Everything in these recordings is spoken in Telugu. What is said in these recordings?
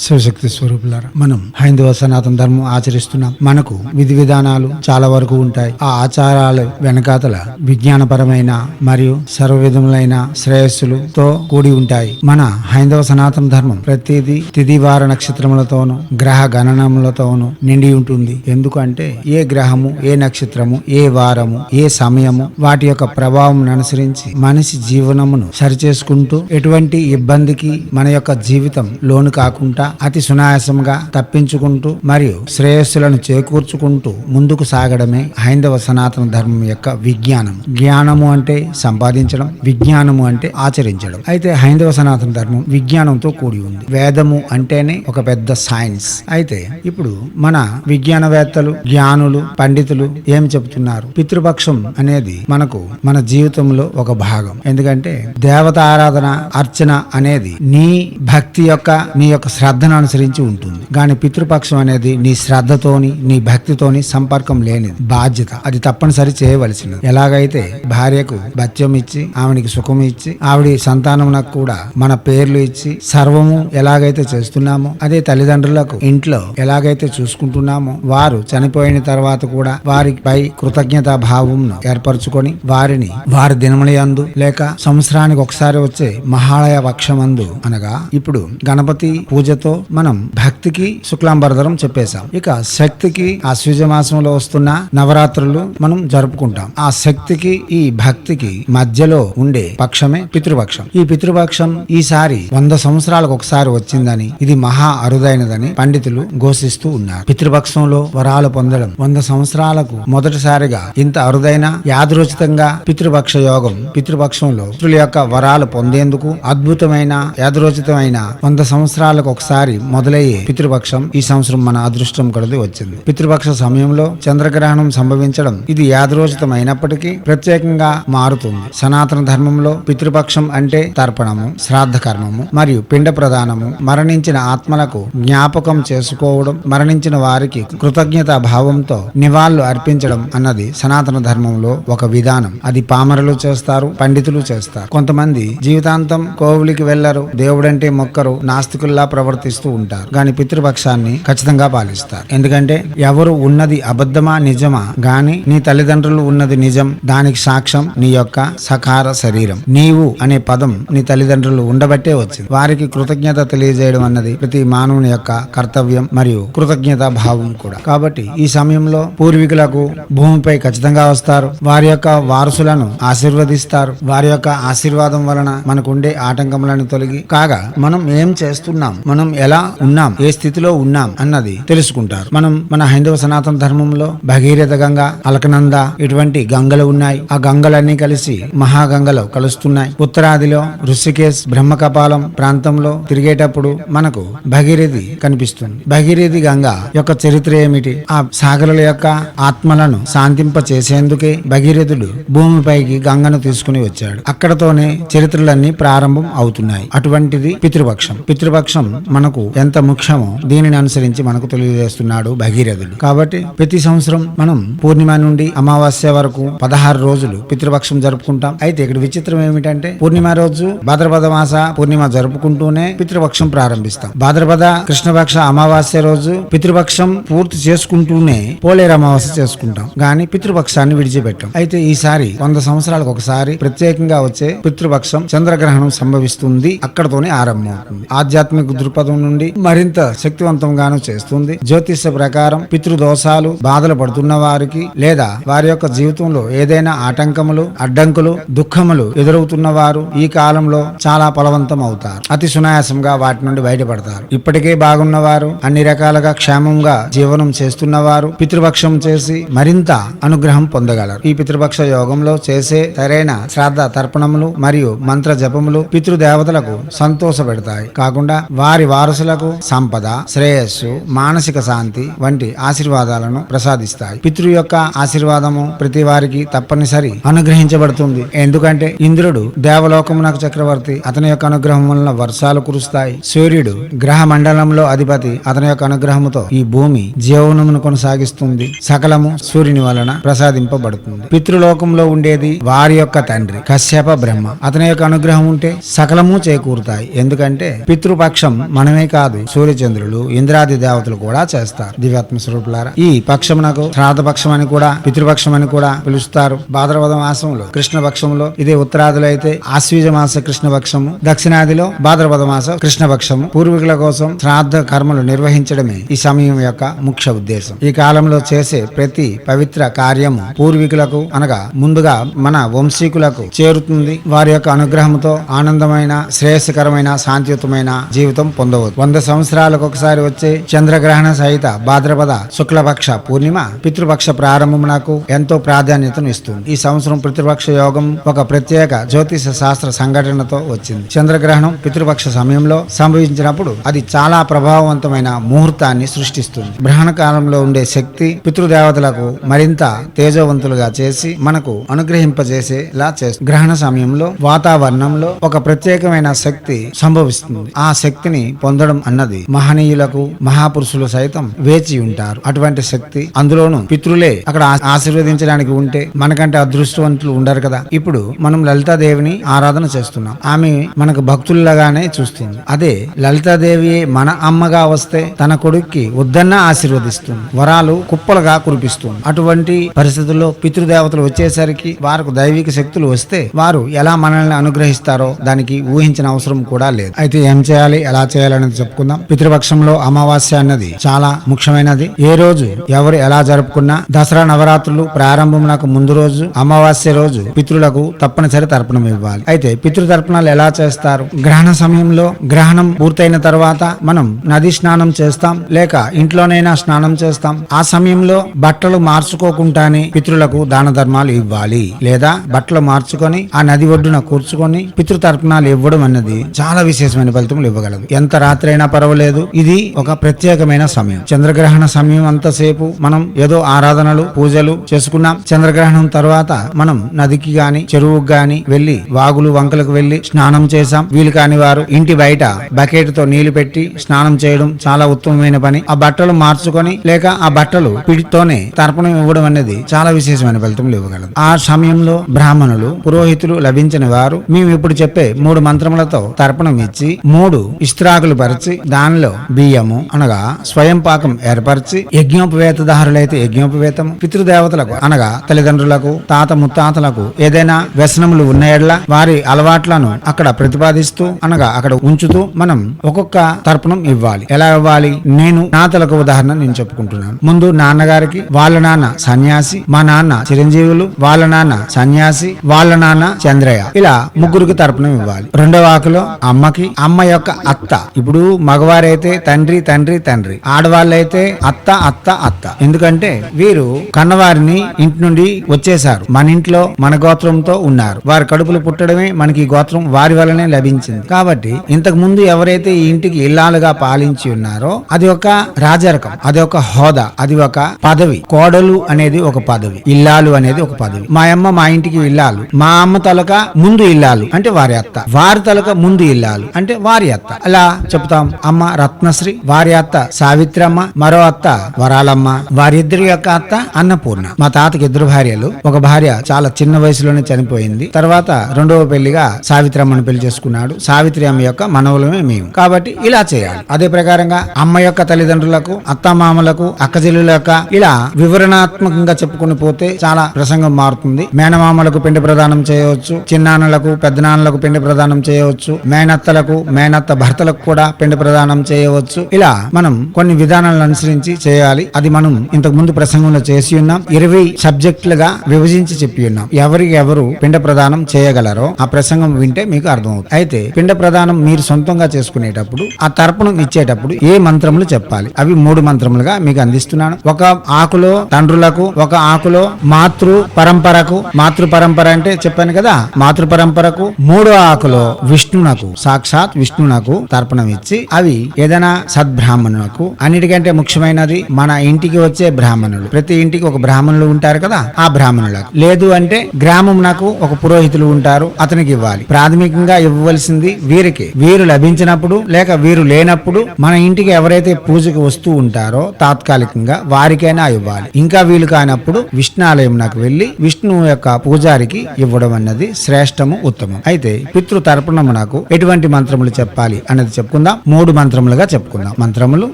శివశక్తి స్వరూపులారా మనం హైందవ సనాతన ధర్మం ఆచరిస్తున్నాం. మనకు విధి విధానాలు చాలా వరకు ఉంటాయి. ఆ ఆచారాలు వెనకాతల విజ్ఞానపరమైన మరియు సర్వవిధములైన శ్రేయస్సులతో కూడి ఉంటాయి. మన హైందవ సనాతన ధర్మం ప్రతిదీ తిదివార నక్షత్రములతోనూ గ్రహ గణనములతోనూ నిండి ఉంటుంది. ఎందుకంటే ఏ గ్రహము ఏ నక్షత్రము ఏ వారము ఏ సమయము వాటి యొక్క ప్రభావం అనుసరించి మనిషి జీవనమును సరిచేసుకుంటూ ఎటువంటి ఇబ్బందికి మన యొక్క జీవితం లోను కాకుండా అతి సునాయాసంగా తప్పించుకుంటూ మరియు శ్రేయస్సులను చేకూర్చుకుంటూ ముందుకు సాగడమే హైందవ సనాతన ధర్మం యొక్క విజ్ఞానం జ్ఞానము అంటే సంపాదించడం విజ్ఞానము అంటే ఆచరించడం. అయితే హైందవ సనాతన ధర్మం విజ్ఞానంతో కూడి ఉంది. వేదము అంటేనే ఒక పెద్ద సైన్స్. అయితే ఇప్పుడు మన విజ్ఞానవేత్తలు జ్ఞానులు పండితులు ఏం చెబుతున్నారు? పితృపక్షం అనేది మనకు మన జీవితంలో ఒక భాగం. ఎందుకంటే దేవత ఆరాధన అర్చన అనేది నీ భక్తి యొక్క నీ యొక్క శ్రద్ధ అనుసరించి ఉంటుంది. కానీ పితృపక్షం అనేది నీ శ్రద్ధతోని నీ భక్తితోని సంపర్కం లేనిది. బాధ్యత. అది తప్పనిసరి చేయవలసినది. ఎలాగైతే భార్యకు భత్యం ఇచ్చి ఆమెనికి సుఖం ఇచ్చి ఆవిడ సంతానమునకు కూడా మన పేర్లు ఇచ్చి సర్వము ఎలాగైతే చేస్తున్నామో అదే తల్లిదండ్రులకు ఇంట్లో ఎలాగైతే చూసుకుంటున్నామో వారు చనిపోయిన తర్వాత కూడా వారిపై కృతజ్ఞతా భావంను ఏర్పరచుకొని వారిని వారి దినములందు లేక సంవత్సరానికి ఒకసారి వచ్చే మహాలయ పక్షమందు అనగా ఇప్పుడు గణపతి పూజతో మనం భక్తికి శుక్లాంబరధరం చెప్పేశాం. ఇక శక్తికి ఆ మాసంలో వస్తున్న నవరాత్రులు మనం జరుపుకుంటాం. ఆ శక్తికి ఈ భక్తికి మధ్యలో ఉండే పక్షమే పితృపక్షం. ఈ పితృపక్షం ఈసారి వంద సంవత్సరాలకు ఒకసారి వచ్చిందని ఇది మహా అరుదైనదని పండితులు ఘోషిస్తూ ఉన్నారు. పితృపక్షంలో వరాలు పొందడం వంద సంవత్సరాలకు మొదటిసారిగా ఇంత అరుదైన యాదరోచితంగా పితృపక్ష యోగం పితృపక్షంలో పితృల యొక్క వరాలు పొందేందుకు అద్భుతమైన యాదరోచితమైన వంద సంవత్సరాలకు ఒకసారి మొదలయ్యే పితృపక్షం ఈ సంవత్సరం మన అదృష్టం కొలది వచ్చింది. పితృపక్ష సమయంలో చంద్రగ్రహణం సంభవించడం ఇది యాదరోచితం అయినప్పటికీ ప్రత్యేకంగా మారుతుంది. సనాతన ధర్మంలో పితృపక్షం అంటే తర్పణము శ్రాద్ధ కర్మము మరియు పిండ ప్రదానము మరణించిన ఆత్మలకు జ్ఞాపకం చేసుకోవడం మరణించిన వారికి కృతజ్ఞత భావంతో నివాళులు అర్పించడం అన్నది సనాతన ధర్మంలో ఒక విధానం. అది పామరులు చేస్తారు పండితులు చేస్తారు. కొంతమంది జీవితాంతం కోవులికి వెళ్ళరు దేవుడంటే మొక్కరు నాస్తికుల్లా ప్రవర్తిస్తూ ఉంటారు. కానీ పితృపక్షాన్ని ఖచ్చితంగా పాలిస్తారు. ఎందుకంటే ఎవరు ఉన్నది అబద్ధమా నిజమా గాని నీ తల్లిదండ్రులు ఉన్నది నిజం దానికి సాక్ష్యం నీ యొక్క సకార శరీరం. నీవు అనే పదం నీ తల్లిదండ్రులు ఉండబట్టే వచ్చింది. వారికి కృతజ్ఞత తెలియజేయడం అన్నది ప్రతి మానవుని యొక్క కర్తవ్యం మరియు కృతజ్ఞత భావం కూడా. కాబట్టి ఈ సమయంలో పూర్వీకులకు భూమిపై ఖచ్చితంగా వస్తారు. వారి యొక్క వారసులను ఆశీర్వదిస్తారు. వారి యొక్క ఆశీర్వాదం వలన మనకుండే ఆటంకములను తొలగి కాగా మనం ఏం చేస్తున్నాం? మనం ఎలా ఉన్నాం? ఏ స్థితిలో ఉన్నాం? అన్నది తెలుసుకుంటారు. మనం మన హైందవ సనాతన ధర్మంలో భగీరథ గంగ అలకనంద ఇటువంటి గంగలు ఉన్నాయి. ఆ గంగలన్నీ కలిసి మహాగంగలో కలుస్తున్నాయి. ఉత్తరాదిలో ఋషికేశ్ బ్రహ్మకపాలం ప్రాంతంలో తిరిగేటప్పుడు మనకు భగీరథి కనిపిస్తుంది. భగీరథి గంగ యొక్క చరిత్ర ఏమిటి? ఆ సాగరుల యొక్క ఆత్మలను శాంతింప చేసేందుకే భగీరథుడు భూమిపైకి గంగను తీసుకుని వచ్చాడు. అక్కడతోనే చరిత్రలన్నీ ప్రారంభం అవుతున్నాయి. అటువంటిది పితృపక్షం. పితృపక్షం మనకు ఎంత ముఖ్యమో దీనిని అనుసరించి మనకు తెలియజేస్తున్నాడు భగీరథుడు. కాబట్టి ప్రతి సంవత్సరం మనం పూర్ణిమ నుండి అమావాస్య వరకు పదహారు రోజులు పితృపక్షం జరుపుకుంటాం. అయితే ఇక్కడ విచిత్రం ఏమిటంటే పూర్ణిమ రోజు భాద్రపద మాస పూర్ణిమ జరుపుకుంటూనే పితృపక్షం ప్రారంభిస్తాం. భాద్రపద కృష్ణపక్ష అమావాస్య రోజు పితృపక్షం పూర్తి చేసుకుంటూనే పోలేరు అమావాస్య చేసుకుంటాం. కానీ పితృపక్షాన్ని విడిచిపెట్టాం. అయితే ఈసారి వంద సంవత్సరాలకు ఒకసారి ప్రత్యేకంగా వచ్చే పితృపక్షం చంద్రగ్రహణం సంభవిస్తుంది. అక్కడతోనే ఆరంభం అవుతుంది ఆధ్యాత్మిక దృక్పథం నుండి మరింత శక్తివంతంగాను చేస్తుంది. జ్యోతిష ప్రకారం పితృదోషాలు బాధలు పడుతున్న వారికి లేదా వారి యొక్క జీవితంలో ఏదైనా ఆటంకములు అడ్డంకులు దుఃఖములు ఎదురవుతున్న వారు ఈ కాలంలో చాలా ఫలవంతం అవుతారు అతి సునాయాసంగా వాటి నుండి బయటపడతారు. ఇప్పటికే బాగున్న వారు అన్ని రకాలుగా క్షేమంగా జీవనం చేస్తున్న వారు పితృపక్షం చేసి మరింత అనుగ్రహం పొందగలరు. ఈ పితృపక్ష యోగంలో చేసే సరైన శ్రాద్ధ తర్పణములు మరియు మంత్ర జపములు పితృదేవతలకు సంతోష పెడతాయి కాకుండా వారి వారసులకు సంపద శ్రేయస్సు మానసిక శాంతి వంటి ఆశీర్వాదాలను ప్రసాదిస్తాయి. పితృ యొక్క ఆశీర్వాదము ప్రతి వారికి తప్పనిసరి అనుగ్రహించబడుతుంది. ఎందుకంటే ఇంద్రుడు దేవలోకమునకు చక్రవర్తి అతని యొక్క అనుగ్రహం వలన వర్షాలు కురుస్తాయి. సూర్యుడు గ్రహ మండలంలో అధిపతి అతని యొక్క అనుగ్రహముతో ఈ భూమి జీవనమును కొనసాగిస్తుంది. సకలము సూర్యుని వలన ప్రసాదింపబడుతుంది. పితృలోకంలో ఉండేది వారి యొక్క తండ్రి కశ్యప బ్రహ్మ. అతని యొక్క అనుగ్రహం ఉంటే సకలము చేకూరుతాయి. ఎందుకంటే పితృపక్షం మనమే కాదు సూర్యచంద్రులు ఇంద్రాది దేవతలు కూడా చేస్తారు. దివ్యాత్మ స్వరూపులారా ఈ పక్షమునకు శ్రాద్ధ పక్షం అని కూడా పితృపక్షం అని కూడా పిలుస్తారు. భాద్రపద మాసంలో కృష్ణ పక్షంలో ఇదే ఉత్తరాదిలో అయితే ఆశ్వీజ మాస కృష్ణ పక్షము దక్షిణాదిలో భాద్రపద మాస కృష్ణ పక్షము పూర్వీకుల కోసం శ్రాద్ధ కర్మలు నిర్వహించడమే ఈ సమయం యొక్క ముఖ్య ఉద్దేశం. ఈ కాలంలో చేసే ప్రతి పవిత్ర కార్యము పూర్వీకులకు అనగా ముందుగా మన వంశీకులకు చేరుతుంది. వారి యొక్క అనుగ్రహంతో ఆనందమైన శ్రేయస్కరమైన శాంతియుతమైన జీవితం ఉండవచ్చు వంద సంవత్సరాలకు ఒకసారి వచ్చే చంద్రగ్రహణ సహిత భాద్రపద శుక్లపక్ష పూర్ణిమ పితృపక్ష ప్రారంభమునకు ఎంతో ప్రాధాన్యతను ఇస్తుంది. ఈ సంవత్సరం పితృపక్ష యోగం ఒక ప్రత్యేక జ్యోతిష శాస్త్ర సంఘటనతో వచ్చింది. చంద్రగ్రహణం పితృపక్ష సమయంలో సంభవించినప్పుడు అది చాలా ప్రభావవంతమైన ముహూర్తాన్ని సృష్టిస్తుంది. గ్రహణ కాలంలో ఉండే శక్తి పితృదేవతలకు మరింత తేజవంతులుగా చేసి మనకు అనుగ్రహింపజేసేలా చేస్తుంది. గ్రహణ సమయంలో వాతావరణంలో ఒక ప్రత్యేకమైన శక్తి సంభవిస్తుంది. ఆ శక్తిని పొందడం అన్నది మహనీయులకు మహాపురుషులు సైతం వేచి ఉంటారు. అటువంటి శక్తి అందులోను పితృలే అక్కడ ఆశీర్వదించడానికి ఉంటే మనకంటే అదృష్టవంతులు ఉండరు కదా. ఇప్పుడు మనం లలితాదేవిని ఆరాధన చేస్తున్నాం. ఆమె మనకు భక్తుల్లాగానే చూస్తుంది. అదే లలితాదేవి మన అమ్మగా వస్తే తన కొడుక్కి వద్దన్నా ఆశీర్వదిస్తుంది. వరాలు కుప్పలుగా కురిపిస్తుంది. అటువంటి పరిస్థితుల్లో పితృదేవతలు వచ్చేసరికి వారికి దైవిక శక్తులు వస్తే వారు ఎలా మనల్ని అనుగ్రహిస్తారో దానికి ఊహించిన అవసరం కూడా లేదు. అయితే ఏం చేయాలి? ఎలా చేయాలనేది చెప్పుకుందాం. పితృపక్షంలో అమావాస్య అన్నది చాలా ముఖ్యమైనది. ఏ రోజు ఎవరు ఎలా జరుపుకున్నా దసరా నవరాత్రులు ప్రారంభమునకు ముందు రోజు అమావాస్య రోజు పితృలకు తప్పనిసరి తర్పణం ఇవ్వాలి. అయితే పితృతర్పణాలు ఎలా చేస్తారు? గ్రహణ సమయంలో గ్రహణం పూర్తయిన తర్వాత మనం నది స్నానం చేస్తాం లేక ఇంట్లోనైనా స్నానం చేస్తాం. ఆ సమయంలో బట్టలు మార్చుకోకుండానే పితృలకు దాన ధర్మాలు ఇవ్వాలి. లేదా బట్టలు మార్చుకొని ఆ నది ఒడ్డున కూర్చుకొని పితృ తర్పణాలు ఇవ్వడం అన్నది చాలా విశేషమైన ఫలితములు ఇవ్వగలదు. ఎంత రాత్రి అయినా పర్వాలేదు. ఇది ఒక ప్రత్యేకమైన సమయం. చంద్రగ్రహణ సమయం అంతసేపు మనం ఏదో ఆరాధనలు పూజలు చేసుకున్నాం. చంద్రగ్రహణం తర్వాత మనం నదికి గాని చెరువుకు గాని వెళ్ళి వాగులు వంకలకు వెళ్ళి స్నానం చేశాం. వీలు కాని వారు ఇంటి బయట బకెట్తో నీళ్ళు పెట్టి స్నానం చేయడం చాలా ఉత్తమమైన పని. ఆ బట్టలు మార్చుకొని లేక ఆ బట్టలు పిడితోనే తర్పణం ఇవ్వడం అనేది చాలా విశేషమైన ఫలితములు ఇవ్వగలదు. ఆ సమయంలో బ్రాహ్మణులు పురోహితులు లభించిన వారు మేము ఇప్పుడు చెప్పే మూడు మంత్రములతో తర్పణం ఇచ్చి మూడు పాకలు పరిచి దానిలో బియ్యము అనగా స్వయం పాకం ఏర్పరిచి యజ్ఞోపవేతదారులైతే యజ్ఞోపవేతము పితృదేవతలకు అనగా తల్లిదండ్రులకు తాత ముత్తాతలకు ఏదైనా వ్యసనములు ఉన్న ఎడల వారి అలవాట్లను అక్కడ ప్రతిపాదిస్తూ అనగా అక్కడ ఉంచుతూ మనం ఒక్కొక్క తర్పణం ఇవ్వాలి. ఎలా ఇవ్వాలి? నేను నా తలకు ఉదాహరణ నేను చెప్పుకుంటున్నాను. ముందు నాన్నగారికి వాళ్ళ నాన్న సన్యాసి మా నాన్న చిరంజీవులు వాళ్ళ నాన్న సన్యాసి వాళ్ళ నాన్న చంద్రయ్య. ఇలా ముగ్గురికి తర్పణం ఇవ్వాలి. రెండవ ఆకులో అమ్మకి అమ్మ యొక్క అత్త. ఇప్పుడు మగవారైతే తండ్రి తండ్రి తండ్రి. ఆడవాళ్ళైతే అత్త అత్త అత్త. ఎందుకంటే వీరు కన్నవారిని ఇంటి నుండి వచ్చేసారు మన ఇంట్లో మన గోత్రంతో ఉన్నారు. వారి కడుపులు పుట్టడమే మనకి ఈ గోత్రం వారి వల్లనే లభించింది. కాబట్టి ఇంతకు ముందు ఎవరైతే ఈ ఇంటికి ఇల్లాలుగా పాలించి ఉన్నారో అది ఒక రాజరకం అది ఒక హోదా అది ఒక పదవి. కోడలు అనేది ఒక పదవి ఇల్లాలు అనేది ఒక పదవి. మా అమ్మ మా ఇంటికి ఇల్లాలు మా అమ్మ తలక ముందు ఇల్లాలు అంటే వారి అత్త. వారి తలక ముందు ఇల్లాలు అంటే వారి అత్త. అలా చెబుతాం. అమ్మ రత్నశ్రీ వారి అత్త సావిత్రమ్మ మరో అత్త వరాలమ్మ. వారిద్దరి యొక్క అత్త అన్నపూర్ణ. మా తాతకి ఇద్దరు భార్యలు. ఒక భార్య చాలా చిన్న వయసులోనే చనిపోయింది. తర్వాత రెండవ పెళ్ళిగా సావిత్రమ్మను పెళ్ళి చేసుకున్నాడు. సావిత్రి అమ్మ యొక్క మనవులమే మేము. కాబట్టి ఇలా చేయాలి. అదే ప్రకారంగా అమ్మ యొక్క తల్లిదండ్రులకు అత్తమామలకు అక్కచెల్లుల యొక్క ఇలా వివరణాత్మకంగా చెప్పుకుని పోతే చాలా ప్రసంగం మారుతుంది. మేనమామలకు పిండి ప్రదానం చేయవచ్చు. చిన్నాన్నలకు పెద్దనాన్నలకు పిండి ప్రదానం చేయవచ్చు. మేనత్తలకు మేనత్త భర్తలకు కూడా కూడా పిండి ప్రదానం చేయవచ్చు. ఇలా మనం కొన్ని విధానాలను అనుసరించి చేయాలి. అది మనం ఇంతకు ముందు ప్రసంగంలో చేసి ఉన్నాం. ఇరవై సబ్జెక్టులుగా విభజించి చెప్పి ఉన్నాం. ఎవరికి ఎవరు పిండ ప్రదానం చేయగలరో ఆ ప్రసంగం వింటే మీకు అర్థమవుతుంది. అయితే పిండ ప్రదానం మీరు సొంతంగా చేసుకునేటప్పుడు ఆ తర్పణం ఇచ్చేటప్పుడు ఏ మంత్రములు చెప్పాలి? అవి మూడు మంత్రములుగా మీకు అందిస్తున్నాను. ఒక ఆకులో తండ్రులకు ఒక ఆకులో మాతృ పరంపరకు మాతృ పరంపర అంటే చెప్పాను కదా మాతృ పరంపరకు మూడో ఆకులో విష్ణునకు సాక్షాత్ విష్ణునకు తర్పణం తర్పణం ఇచ్చి అవి ఏదైనా సద్బ్రాహ్మణులకు. అన్నిటికంటే ముఖ్యమైనది మన ఇంటికి వచ్చే బ్రాహ్మణులు. ప్రతి ఇంటికి ఒక బ్రాహ్మణులు ఉంటారు కదా ఆ బ్రాహ్మణులకు. లేదు అంటే గ్రామం నాకు ఒక పురోహితులు ఉంటారు అతనికి ఇవ్వాలి. ప్రాథమికంగా ఇవ్వవలసింది వీరికి. వీరు లభించినప్పుడు లేక వీరు లేనప్పుడు మన ఇంటికి ఎవరైతే పూజకు వస్తూ ఉంటారో తాత్కాలికంగా వారికైనా ఇవ్వాలి. ఇంకా వీలు కానప్పుడు విష్ణాలయం నాకు వెళ్ళి విష్ణువు యొక్క పూజారికి ఇవ్వడం అన్నది శ్రేష్టము ఉత్తమం. అయితే పితృ తర్పణము నాకు ఎటువంటి మంత్రములు చెప్పాలి అన్నది చెప్పు చెప్పుకుందాం. మూడు మంత్రములుగా చెప్పుకుందాం. మంత్రములు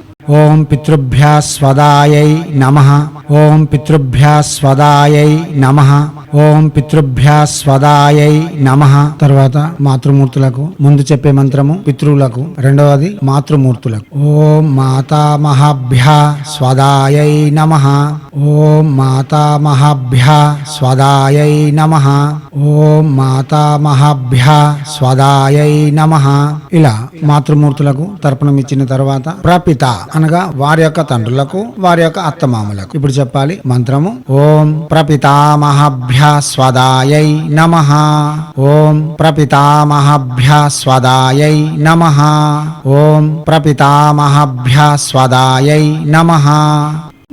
ఓం పితృభ్యా స్వదాయై నమ. ఓం పితృభ్యా స్వదాయై నమ. ఓం పితృభ్యా స్వదాయై నమ. తర్వాత మాతృమూర్తులకు ముందు చెప్పే మంత్రము పితృలకు రెండవది మాతృమూర్తులకు. ఓం మాతామహాభ్యా స్వదాయై నమ. ఓం మాతామహాభ్యా స్వదాయై నమ. ఓం మాతామహాభ్యా స్వదాయై నమ. ఇలా మాతృమూర్తులకు తర్పణం ఇచ్చిన తర్వాత ప్రపిత అనగా వారి యొక్క తండ్రులకు వారి యొక్క అత్తమామలకు. ఇప్పుడు చెప్పాలి మంత్రము. ఓం ప్రపితామహాభ్య స్వదాయై నమ. ఓం ప్రపితామహాభ్య స్వదాయై నమ. ఓం ప్రపితామహాభ్య స్వదాయై నమ.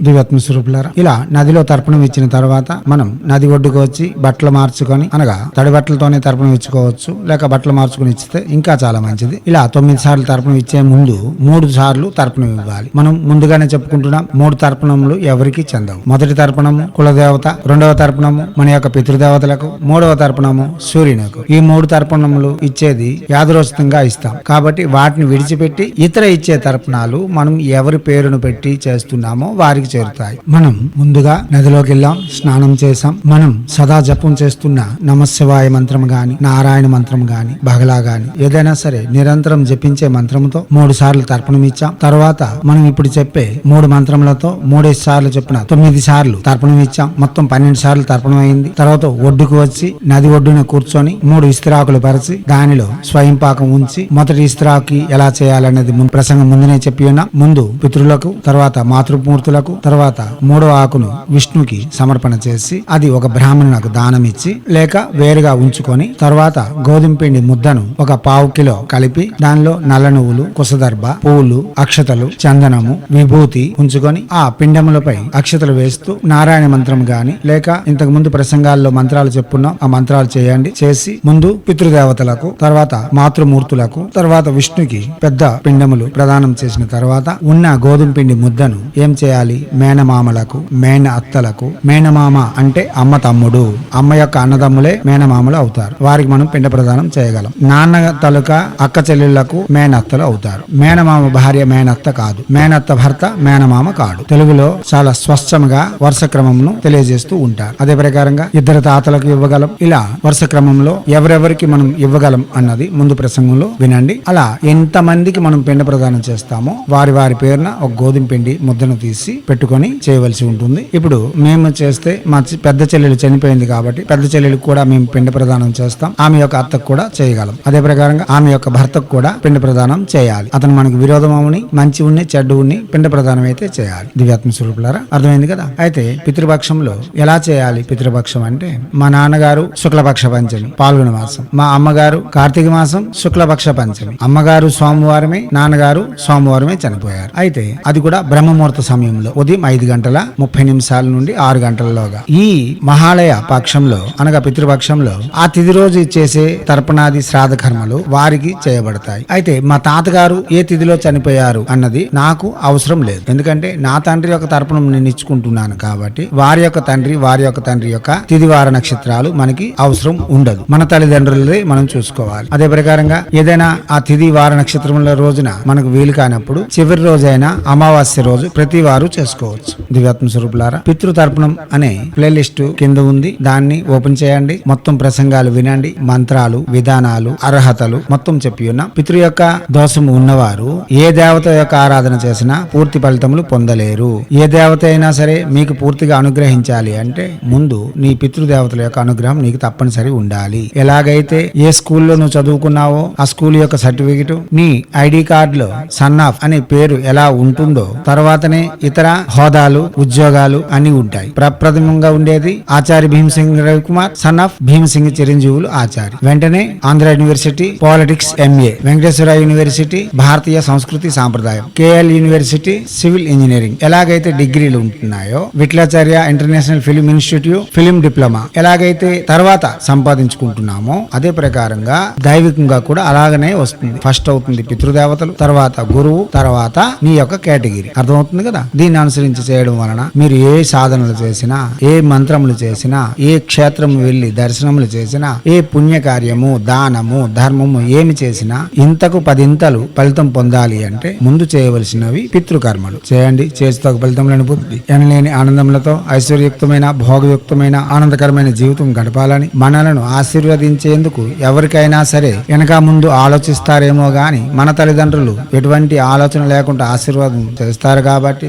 దివ్యాత్మ స్వరూపులారా. ఇలా నదిలో తర్పణం ఇచ్చిన తర్వాత మనం నది ఒడ్డుకు వచ్చి బట్టలు మార్చుకొని అనగా తడి బట్టలతోనే తర్పణం ఇచ్చుకోవచ్చు లేక బట్టలు మార్చుకొని ఇచ్చితే ఇంకా చాలా మంచిది. ఇలా తొమ్మిది సార్లు తర్పణం ఇచ్చే ముందు మూడు సార్లు తర్పణం ఇవ్వాలి. మనం ముందుగానే చెప్పుకుంటున్నాం మూడు తర్పణములు ఎవరికి చెందవు. మొదటి తర్పణము కులదేవత రెండవ తర్పణము మన యొక్క పితృదేవతలకు మూడవ తర్పణము సూర్యునకు. ఈ మూడు తర్పణములు ఇచ్చేది యాదరోచితంగా ఇస్తాం. కాబట్టి వాటిని విడిచిపెట్టి ఇతర ఇచ్చే తర్పణాలు మనం ఎవరి పేరును పెట్టి చేస్తున్నామో వారికి చేరుతాయి. మనం ముందుగా నదిలోకి వెళ్ళాం స్నానం చేసాం మనం సదా జపం చేస్తున్న నమశివాయ మంత్రం గాని నారాయణ మంత్రం గాని బగలా గాని ఏదైనా సరే నిరంతరం జపించే మంత్రంతో మూడు సార్లు తర్పణం ఇచ్చాం. తర్వాత మనం ఇప్పుడు చెప్పే మూడు మంత్రములతో మూడేసి సార్లు చెప్పిన తొమ్మిది సార్లు తర్పణం ఇచ్చాం. మొత్తం పన్నెండు సార్లు తర్పణం అయింది. తర్వాత ఒడ్డుకు వచ్చి నది ఒడ్డున కూర్చొని మూడు ఇస్తిరాకులు పరిచి దానిలో స్వయం పాకం ఉంచి మొదటి ఇస్తిరాకి ఎలా చేయాలనేది ప్రసంగం ముందునే చెప్పి ఉన్నా. ముందు పితృలకు తర్వాత మాతృమూర్తులకు తర్వాత మూడవ ఆకును విష్ణుకి సమర్పణ చేసి అది ఒక బ్రాహ్మణులకు దానం ఇచ్చి లేక వేరుగా ఉంచుకొని తర్వాత గోధుమ పిండి ముద్దను ఒక పావు కిలో కలిపి దానిలో నల్ల నువ్వులు కుసదర్భ పూలు అక్షతలు చందనము విభూతి ఉంచుకొని ఆ పిండములపై అక్షతలు వేస్తూ నారాయణ మంత్రం గాని లేక ఇంతకు ముందు ప్రసంగాల్లో మంత్రాలు చెప్పున్నాం ఆ మంత్రాలు చేయండి చేసి ముందు పితృదేవతలకు తర్వాత మాతృమూర్తులకు తర్వాత విష్ణుకి పెద్ద పిండములు ప్రదానం చేసిన తర్వాత ఉన్న గోధుమ పిండి ముద్దను ఏం చేయాలి? మేనమామలకు మేన అత్తలకు మేనమామ అంటే అమ్మ తమ్ముడు. అమ్మ యొక్క అన్నదమ్ములే మేనమామలు అవుతారు. వారికి మనం పిండ ప్రదానం చేయగలం. నాన్న తలుక అక్క చెల్లెళ్ళకు మేనత్తలు అవుతారు. మేనమామ భార్య మేనత్త కాదు. మేనత్త భర్త మేనమామ కాడు. తెలుగులో చాలా స్పష్టంగా వరుస క్రమంను తెలియజేస్తూ ఉంటారు. అదే ప్రకారంగా ఇద్దరు తాతలకు ఇవ్వగలం. ఇలా వరుస క్రమంలో ఎవరెవరికి మనం ఇవ్వగలం అన్నది ముందు ప్రసంగంలో వినండి. అలా ఎంత మందికి మనం పిండ ప్రదానం చేస్తామో వారి వారి పేరున ఒక గోధుమ పిండి ముద్దను తీసి పెట్టుకొని చేయవలసి ఉంటుంది. ఇప్పుడు మేము చేస్తే మా చి- పెద్ద చెల్లెలు చనిపోయింది కాబట్టి పెద్ద చెల్లెలకు కూడా మేము పిండ ప్రదానం చేస్తాం. ఆమె యొక్క అత్తకు కూడా చేయగలం. అదే ప్రకారంగా ఆమె యొక్క భర్తకు కూడా పిండ ప్రదానం చేయాలి. అతను మనకు విరోధమవుని మంచి ఉన్ని చెడ్డు ఉన్ని పిండ ప్రదానం అయితే చేయాలి. దివ్యాత్మ స్వరూపులారా అర్థమైంది కదా? అయితే పితృపక్షంలో ఎలా చేయాలి పితృపక్షం అంటే మా నాన్నగారు శుక్లపక్ష పంచమి పాల్గొన మాసం. మా అమ్మగారు కార్తీక మాసం శుక్లపక్ష పంచమి. అమ్మగారు సోమవారమే నాన్నగారు సోమవారమే చనిపోయారు. అయితే అది కూడా బ్రహ్మముహూర్త సమయంలో. ఉదయం ఐదు గంటల ముప్పై నిమిషాల నుండి ఆరు గంటలలోగా. ఈ మహాలయ పక్షంలో అనగా పితృపక్షంలో ఆ తిది రోజు చేసే తర్పణాది శ్రాద్ధ కర్మలు వారికి చేయబడతాయి. అయితే మా తాతగారు ఏ తిథిలో చనిపోయారు అన్నది నాకు అవసరం లేదు. ఎందుకంటే నా తండ్రి యొక్క తర్పణం నేను ఇచ్చుకుంటున్నాను కాబట్టి వారి యొక్క తండ్రి వారి యొక్క తండ్రి యొక్క తిదివార నక్షత్రాలు మనకి అవసరం ఉండదు. మన తల్లిదండ్రులదే మనం చూసుకోవాలి. అదే ప్రకారంగా ఏదైనా ఆ తిది వార నక్షత్రముల రోజున మనకు వీలు కానప్పుడు చివరి రోజైన అమావాస్య రోజు ప్రతి వారు చేస్తారు చేసుకోవచ్చు దివ్యాత్మ స్వరూపులారా పితృతర్పణం అనే ప్లేలిస్ట్ కింద ఉంది. దాన్ని ఓపెన్ చేయండి. మొత్తం ప్రసంగాలు వినండి. మంత్రాలు విధానాలు అర్హతలు మొత్తం చెప్పి ఉన్న. పితృ యొక్క దోషము ఉన్నవారు ఏ దేవత యొక్క ఆరాధన చేసినా పూర్తి ఫలితములు పొందలేరు. ఏ దేవత అయినా సరే మీకు పూర్తిగా అనుగ్రహించాలి అంటే ముందు నీ పితృదేవతల యొక్క అనుగ్రహం నీకు తప్పనిసరి ఉండాలి. ఎలాగైతే ఏ స్కూల్లో నువ్వు చదువుకున్నావో ఆ స్కూల్ యొక్క సర్టిఫికెట్ నీ ఐడి కార్డులో సన్ ఆఫ్ అనే పేరు ఎలా ఉంటుందో తర్వాతనే ఇతర హోదాలు ఉద్యోగాలు అన్ని ఉంటాయి. ప్రప్రథమంగా ఉండేది ఆచార్య భీమసింగ్ రవికుమార్ సన్ ఆఫ్ భీమసింగ్ చిరంజీవులు ఆచార్య. వెంటనే Andhra university politics MA Venkateswara university భారతీయ సంస్కృతి సాంప్రదాయం కేఎల్ యూనివర్సిటీ సివిల్ ఇంజనీరింగ్. ఎలాగైతే డిగ్రీలు ఉంటున్నాయో Vitlacharya international film institute film diploma ఎలాగైతే తర్వాత సంపాదించుకుంటున్నామో అదే ప్రకారంగా దైవికంగా కూడా అలాగనే వస్తుంది. ఫస్ట్ అవుతుంది పితృదేవతలు తర్వాత గురువు తర్వాత నీ యొక్క కేటగిరీ. అర్థమవుతుంది కదా? దీన్ని అనుసరించి చేయడం వలన మీరు ఏ సాధనలు చేసినా ఏ మంత్రములు చేసినా ఏ క్షేత్రం వెళ్ళి దర్శనములు చేసినా ఏ పుణ్యకార్యము దానము ధర్మము ఏమి చేసినా ఇంతకు పదింతలు ఫలితం పొందాలి అంటే ముందు చేయవలసినవి పితృకర్మలు. చేయండి. చేస్తూ ఫలితములను బుద్ధి. ఎనలేని ఆనందములతో ఐశ్వర్యుక్తమైన భోగయుక్తమైన ఆనందకరమైన జీవితం గడపాలని మనలను ఆశీర్వదించేందుకు ఎవరికైనా సరే వెనక ముందు ఆలోచిస్తారేమో గాని మన తల్లిదండ్రులు ఎటువంటి ఆలోచన లేకుండా ఆశీర్వాదం చేస్తారు కాబట్టి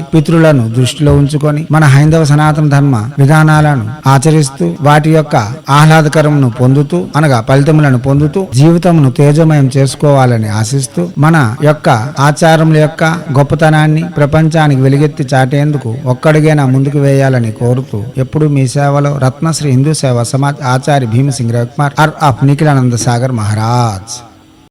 పితృలను దృష్టిలో ఉంచుకొని మన హైందవ సనాతన ధర్మ విధానాలను ఆచరిస్తూ వాటి యొక్క ఆహ్లాదకరమును పొందుతూ అనగా ఫలితములను పొందుతూ జీవితమును తేజమయం చేసుకోవాలని ఆశిస్తూ మన యొక్క ఆచారముల యొక్క గొప్పతనాన్ని ప్రపంచానికి వెలుగెత్తి చాటేందుకు ఒక్కడిగైనా ముందుకు వేయాలని కోరుతూ ఎప్పుడు మీ సేవలో రత్నశ్రీ హిందూ సేవ సమాజ్ ఆచార్య భీమసింగ్ రవికుమార్ ఆర్ ఆఫ్ నిఖిలానంద సాగర్ మహారాజ్.